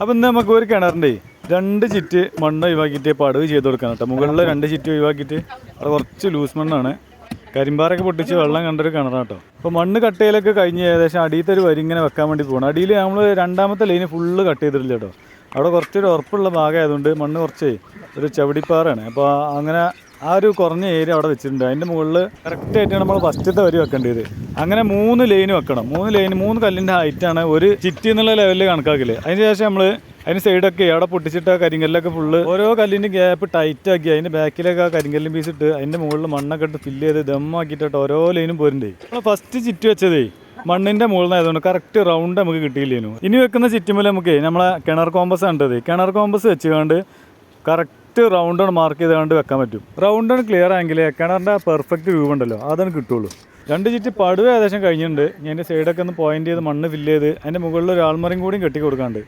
അപ്പം ഇന്ന് നമുക്ക് ഒരു കിണറിന്റെ രണ്ട് ചിറ്റ് മണ്ണ് ഒഴിവാക്കിയിട്ട് പടവ് ചെയ്ത് കൊടുക്കണം കേട്ടോ. മുകളിലെ രണ്ട് ചിറ്റ് ഒഴിവാക്കിയിട്ട് അവിടെ കുറച്ച് ലൂസ് മണ്ണാണ്. കരിമ്പാറൊക്കെ പൊട്ടിച്ച് വെള്ളം കണ്ടൊരു കിണറാണ് കേട്ടോ. അപ്പോൾ മണ്ണ് കട്ടയിലൊക്കെ കഴിഞ്ഞ് ഏകദേശം അടിയത്തെ ഒരു വരി ഇങ്ങനെ വെക്കാൻ വേണ്ടി പോകണം അടിയിൽ നമ്മൾ രണ്ടാമത്തെ ലൈന് ഫുള്ള് കട്ട് ചെയ്തിട്ടില്ല കേട്ടോ. അവിടെ കുറച്ചൊരു ഉറപ്പുള്ള ഭാഗമായതുകൊണ്ട് മണ്ണ് കുറച്ച് ഒരു ചവിടിപ്പാറാണ് അപ്പോൾ അങ്ങനെ ആ ഒരു കുറഞ്ഞ ഏരിയ അവിടെ വെച്ചിട്ടുണ്ട്. അതിന്റെ മുകളിൽ കറക്റ്റായിട്ടാണ് നമ്മൾ ഫസ്റ്റത്തെ വരി വെക്കേണ്ടത്. അങ്ങനെ മൂന്ന് ലൈൻ വെക്കണം. മൂന്ന് ലൈൻ മൂന്ന് കല്ലിന്റെ ഹൈറ്റാണ് ഒരു ചിറ്റി എന്നുള്ള ലെവലിൽ കണക്കാക്കില്ലേ അതിന് ശേഷം നമ്മൾ അതിന് സൈഡൊക്കെ അവിടെ പൊട്ടിച്ചിട്ട് ആ കരിങ്കല്ലൊക്കെ ഫുള്ള് ഓരോ കല്ലിന്റെ ഗ്യാപ്പ് ടൈറ്റ് ആക്കി അതിന്റെ ബാക്കിലൊക്കെ ആ കരിങ്കല്ലും പീസിട്ട് അതിന്റെ മുകളിൽ മണ്ണൊക്കെ ഇട്ട് ഫില്ല് ചെയ്ത് ദമ്മാക്കിയിട്ട് ഓരോ ലൈനും പോരുണ്ടേ. നമ്മൾ ഫസ്റ്റ് ചിറ്റ് വെച്ചതേ മണ്ണിന്റെ മുകളിലായതുകൊണ്ട് കറക്റ്റ് റൗണ്ട് നമുക്ക് കിട്ടിയില്ലേനു. ഇനി വെക്കുന്ന ചുറ്റുമ്പോൾ നമുക്ക് നമ്മളെ കിണർ കോമ്പസ് കണ്ടത്. കിണർ കോമ്പസ് വെച്ചുകൊണ്ട് കറക്റ്റ് റൗണ്ടാണ് മാർക്ക് ചെയ്തുകൊണ്ട് വെക്കാൻ പറ്റും. റൗണ്ടാണ് ക്ലിയർ ആയെങ്കിൽ കിണറിന്റെ പെർഫെക്റ്റ് വ്യൂ ഉണ്ടല്ലോ. അതാണ് കിട്ടുള്ളൂ. രണ്ട് ചുറ്റി പടുവ ഏകദേശം കഴിഞ്ഞിട്ടുണ്ട്. ഞാൻ സൈഡൊക്കെ ഒന്ന് പോയിന്റ് ചെയ്ത് മണ്ണ് ഫില്ല് ചെയ്ത് അതിന്റെ മുകളിൽ ഒരു ആൾമറയും കൂടിയും കെട്ടി കൊടുക്കാണ്ട്